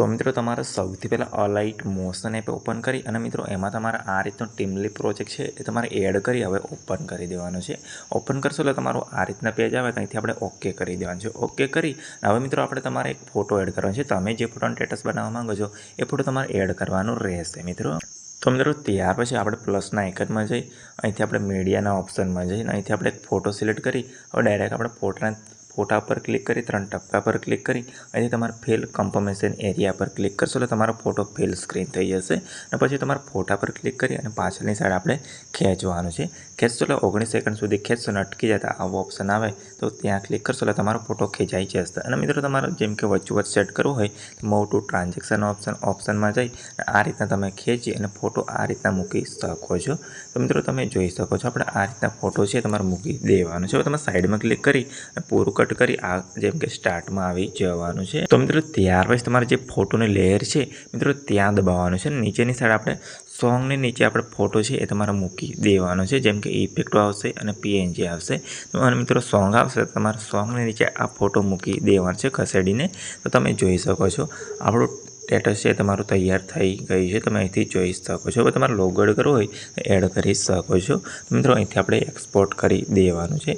તો મિત્રો તમારે સૌથી પહેલાં અલાઇટ મોશન એપ ઓપન કરી અને મિત્રો એમાં તમારે આ રીતનો ટીમલી પ્રોજેક્ટ છે એ તમારે એડ કરી હવે ઓપન કરી દેવાનો છે. ઓપન કરશો એટલે તમારું આ રીતના પેજ આવે ત્યાંથી આપણે ઓકે કરી દેવાનું છે. ઓકે કરી હવે મિત્રો આપણે તમારે એક ફોટો એડ કરવાનો છે. તમે જે ફોટોનો સ્ટેટસ બનાવવા માંગો છો એ ફોટો તમારે એડ કરવાનો રહેશે મિત્રો. તો મિત્રો ત્યાર પછી આપણે પ્લસના આઇકનમાં જઈ, અહીંથી આપણે મીડિયાના ઓપ્શનમાં જઈને અહીંથી આપણે એક ફોટો સિલેક્ટ કરી. હવે ડાયરેક્ટ આપણે ફોટાના ફોટા પર ક્લિક કરી, ત્રણ ટપકા પર ક્લિક કરી, અહીંથી તમારે ફેલ કમ્પોમેશન એરિયા પર ક્લિક કરશો એટલે તમારો ફોટો ફેલ સ્ક્રીન થઈ જશે અને પછી તમારા ફોટા પર ક્લિક કરી અને પાછળની સાઈડ આપણે ખેંચવાનું છે. ખેંચશો એટલે ઓગણીસ સેકન્ડ સુધી ખેંચશો અને અટકી જતા આવો ઓપ્શન આવે તો ત્યાં ક્લિક કરશો એટલે તમારો ફોટો ખેંચાઈ જશે. અને મિત્રો તમારે જેમ કે વચ્ચોવચ વચ્ચે સેટ કરવું હોય તો મોવ ટુ ટ્રાન્ઝેક્શન ઓપ્શન ઓપ્શનમાં જઈ આ રીતના તમે ખેંચી અને ફોટો આ રીતના મૂકી શકો છો. તો મિત્રો તમે જોઈ શકો છો, આપણે આ રીતના ફોટો છે તમારે મૂકી દેવાનો છે. તમે સાઈડમાં ક્લિક કરી અને પૂરું કટ કરી આ જેમ કે સ્ટાર્ટમાં આવી જવાનું છે. તો મિત્રો, ત્યાર પછી તમારે જે ફોટોની લેયર છે, મિત્રો, ત્યાં દબાવવાનું છે. નીચેની સાઈડ આપણે સોંગની નીચે આપણે ફોટો છે એ તમારે મૂકી દેવાનો છે. જેમ કે ઇફેક્ટો આવશે અને પીએનજી આવશે. અને મિત્રો સોંગ આવશે તમારે સોંગની નીચે આ ફોટો મૂકી દેવાનો છે ખસેડીને. તો તમે જોઈ શકો છો. આપણું સ્ટેટસ છે તમારું તૈયાર થઈ ગયું છે. તમે અહીંથી જોઈ શકો છો. હવે તમારે લોગડ કરવો હોય તો એડ કરી શકો છો. મિત્રો, અહીંથી આપણે એક્સપોર્ટ કરી દેવાનું છે.